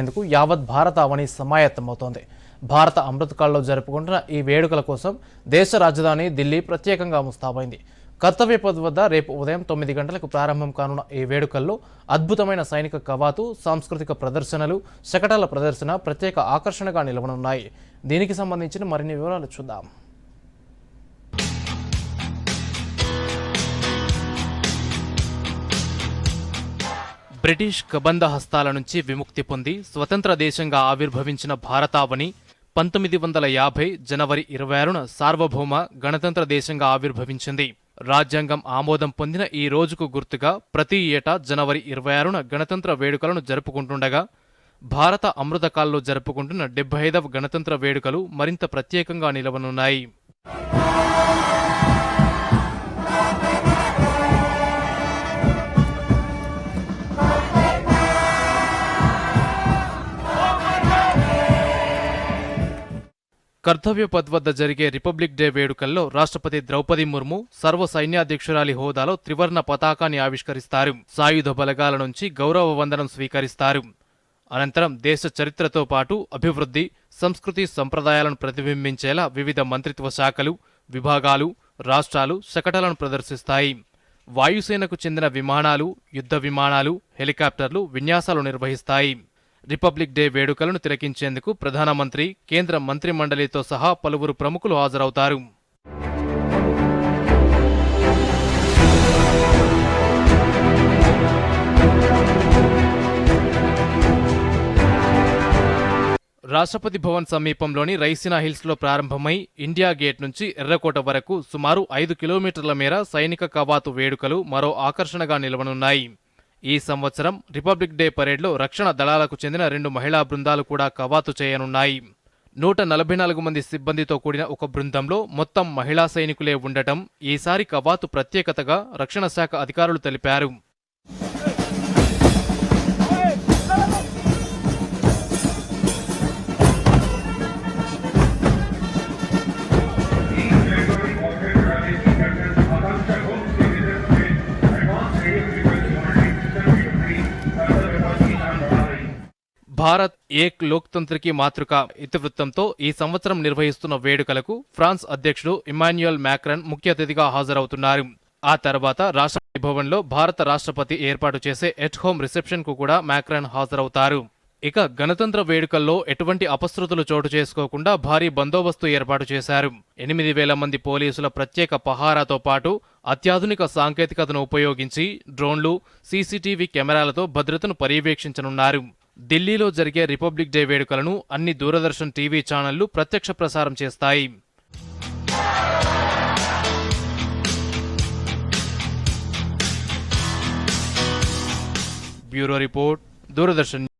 ఎందుకు యావత్ భారత అవని సమాయత్తమవుతోంది. భారత అమృతకాల్లో జరుపుకుంటున్న ఈ వేడుకల కోసం దేశ రాజధాని ఢిల్లీ ప్రత్యేకంగా ముస్తాబైంది. కర్తవ్య పథ్ వద్ద రేపు ఉదయం తొమ్మిది గంటలకు ప్రారంభం కానున్న ఈ వేడుకల్లో అద్భుతమైన సైనిక కవాతు సాంస్కృతిక ప్రదర్శనలు శకటాల ప్రదర్శన ప్రత్యేక ఆకర్షణగా నిలవనున్నాయి. దీనికి సంబంధించిన మరిన్ని వివరాలు చూద్దాం. బ్రిటిష్ కబంధ హస్తాల నుంచి విముక్తి పొంది స్వతంత్ర దేశంగా ఆవిర్భవించిన భారతావని పంతొమ్మిది వందల యాభై జనవరి ఇరవై ఆరున సార్వభౌమ గణతంత్ర దేశంగా ఆవిర్భవించింది. రాజ్యాంగం ఆమోదం పొందిన ఈ రోజుకు గుర్తుగా ప్రతి ఏటా జనవరి ఇరవై ఆరున గణతంత్ర వేడుకలను జరుపుకుంటుండగా భారత అమృతకాల్లో జరుపుకుంటున్న డెబ్బై ఐదవ గణతంత్ర వేడుకలు మరింత ప్రత్యేకంగా నిలవనున్నాయి. కర్తవ్య పథ్ వద్ద జరిగే రిపబ్లిక్ డే వేడుకల్లో రాష్ట్రపతి ద్రౌపది ముర్ము సర్వ సైన్యాధ్యక్షురాలి హోదాలో త్రివర్ణ పతాకాన్ని ఆవిష్కరిస్తారు. సాయుధ బలగాల నుంచి గౌరవ వందనం స్వీకరిస్తారు. అనంతరం దేశ చరిత్రతో పాటు అభివృద్ధి సంస్కృతి సంప్రదాయాలను ప్రతిబింబించేలా వివిధ మంత్రిత్వ శాఖలు విభాగాలు రాష్ట్రాలు శకటాలను ప్రదర్శిస్తాయి. వాయుసేనకు చెందిన విమానాలు యుద్ధ విమానాలు హెలికాప్టర్లు విన్యాసాలు నిర్వహిస్తాయి. రిపబ్లిక్ డే వేడుకలను తిలకించేందుకు ప్రధానమంత్రి కేంద్ర మంత్రి మండలితో సహా పలువురు ప్రముఖులు హాజరవుతారు. రాష్ట్రపతి భవన్ సమీపంలోని రైసినా హిల్స్లో ప్రారంభమై ఇండియా గేట్ నుంచి ఎర్రకోట వరకు సుమారు ఐదు కిలోమీటర్ల మేర సైనిక కవాతు వేడుకలు మరో ఆకర్షణగా నిలవనున్నాయి. ఈ సంవత్సరం రిపబ్లిక్ డే పరేడ్లో రక్షణ దళాలకు చెందిన రెండు మహిళా బృందాలు కూడా కవాతు చేయనున్నాయి. నూట నలభై నాలుగు మంది సిబ్బందితో కూడిన ఒక బృందంలో మొత్తం మహిళా సైనికులే ఉండటం ఈసారి కవాతు ప్రత్యేకతగా రక్షణ శాఖ అధికారులు తెలిపారు. భారత్ ఏక్ లోక్తంత్రికి మాతృక ఇతివృత్తంతో ఈ సంవత్సరం నిర్వహిస్తున్న వేడుకలకు ఫ్రాన్స్ అధ్యక్షుడు ఇమాన్యుయల్ మ్యాక్రన్ ముఖ్య అతిథిగా హాజరవుతున్నారు. ఆ తర్వాత రాష్ట్రపతి భవన్లో భారత రాష్ట్రపతి ఏర్పాటు చేసే ఎట్ హోమ్ రిసెప్షన్కు కూడా మ్యాక్రన్ హాజరవుతారు. ఇక గణతంత్ర వేడుకల్లో ఎటువంటి అపశృతులు చోటు చేసుకోకుండా భారీ బందోబస్తు ఏర్పాటు చేశారు. ఎనిమిది వేల మంది పోలీసుల ప్రత్యేక పహారాతో పాటు అత్యాధునిక సాంకేతికతను ఉపయోగించి డ్రోన్లు సీసీటీవీ కెమెరాలతో భద్రతను పర్యవేక్షించనున్నారు. ఢిల్లీలో జరిగే రిపబ్లిక్ డే వేడుకలను అన్ని దూరదర్శన్ టీవీ ఛానళ్ళు ప్రత్యక్ష ప్రసారం చేస్తాయి. Bureau report Doordarshan